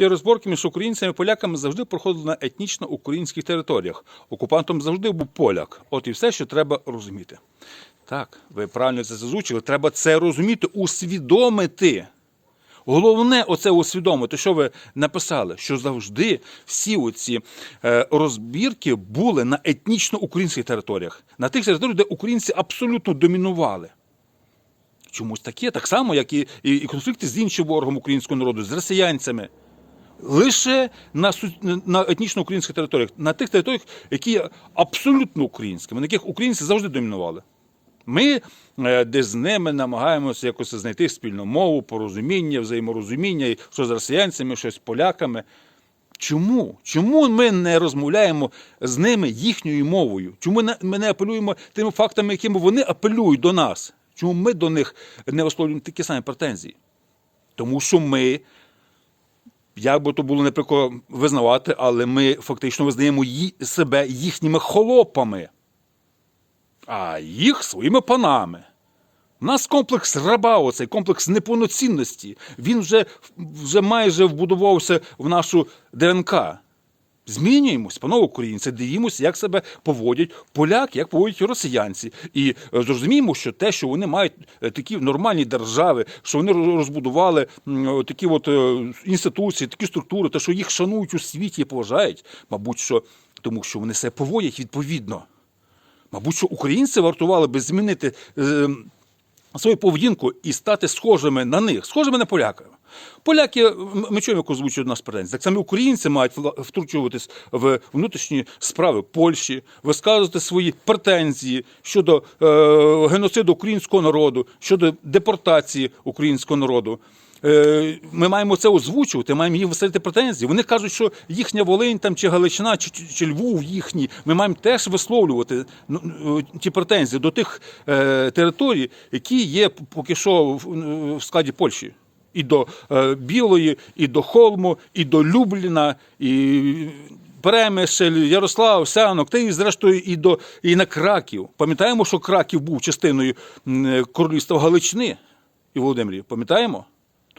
Всі розборки між українцями і поляками завжди проходили на етнічно українських територіях. Окупантом завжди був поляк. От і все, що треба розуміти. Так, ви правильно це зазвучили. Треба це розуміти, усвідомити. Головне, оце усвідомити, що ви написали, що завжди всі оці е, розбірки були на етнічно українських територіях, на тих територіях, де українці абсолютно домінували. Чомусь таке, так само, як і, і, і конфлікти з іншим ворогом українського народу, з росіянцями. Лише на, на етнічно українських територіях, на тих територіях, які є абсолютно українськими, на яких українці завжди домінували. Ми е, десь з ними намагаємося якось знайти спільну мову, порозуміння, взаєморозуміння, що з росіянцями, що з поляками. Чому? Чому ми не розмовляємо з ними їхньою мовою? Чому ми не апелюємо тими фактами, якими вони апелюють до нас? Чому ми до них не висловлюємо такі самі претензії? Тому що ми, як би то було неприкро визнавати, але ми фактично визнаємо себе їхніми холопами, а їх своїми панами. У нас комплекс раба, оцей комплекс неповноцінності. Він вже, вже майже вбудувався в нашу ДНК. Змінюємось, панове українці, дивімося, як себе поводять поляки, як поводять росіянці. І е, зрозуміємо, що те, що вони мають е, такі нормальні держави, що вони розбудували такі от е, інституції, такі структури, те, що їх шанують у світі і поважають, мабуть, що тому що вони себе поводять відповідно. Мабуть, що українці вартували би змінити е, свою поведінку і стати схожими на них, схожими на поляків. Поляки, ми чуємо, як озвучують нас претензії. Так само українці мають втручуватись в внутрішні справи Польщі, висказувати свої претензії щодо е, геноциду українського народу, щодо депортації українського народу. Е, Ми маємо це озвучувати, маємо їм виставити претензії. Вони кажуть, що їхня Волинь там чи Галичина, чи, чи, чи Львов їхній. Ми маємо теж висловлювати ну, е, ті претензії до тих е, територій, які є поки що в, складі Польщі. І до е, Білої, і до Холму, і до Любліна, і Перемишль, Ярослав, Сянок, та і зрештою і до і на Краків. Пам'ятаємо, що Краків був частиною королівства Галичини і Володимирів. Пам'ятаємо?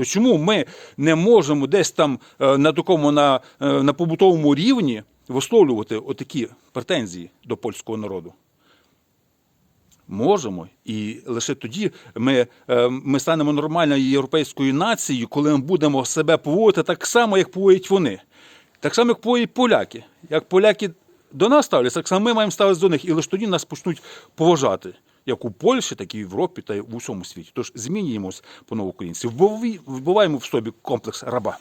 То чому ми не можемо десь там е, на такому на, е, на побутовому рівні висловлювати отакі претензії до польського народу? Можемо, і лише тоді ми, е, ми станемо нормальною європейською нацією, коли ми будемо себе поводити так само, як поводять вони. Так само, як поводять поляки. Як поляки до нас ставляться, так само ми маємо ставитися до них. І лише тоді нас почнуть поважати. Як у Польщі, так і в Європі та й в усьому світі. Тож змінюємось, по новоукраїнці. вбиваємо в собі комплекс раба.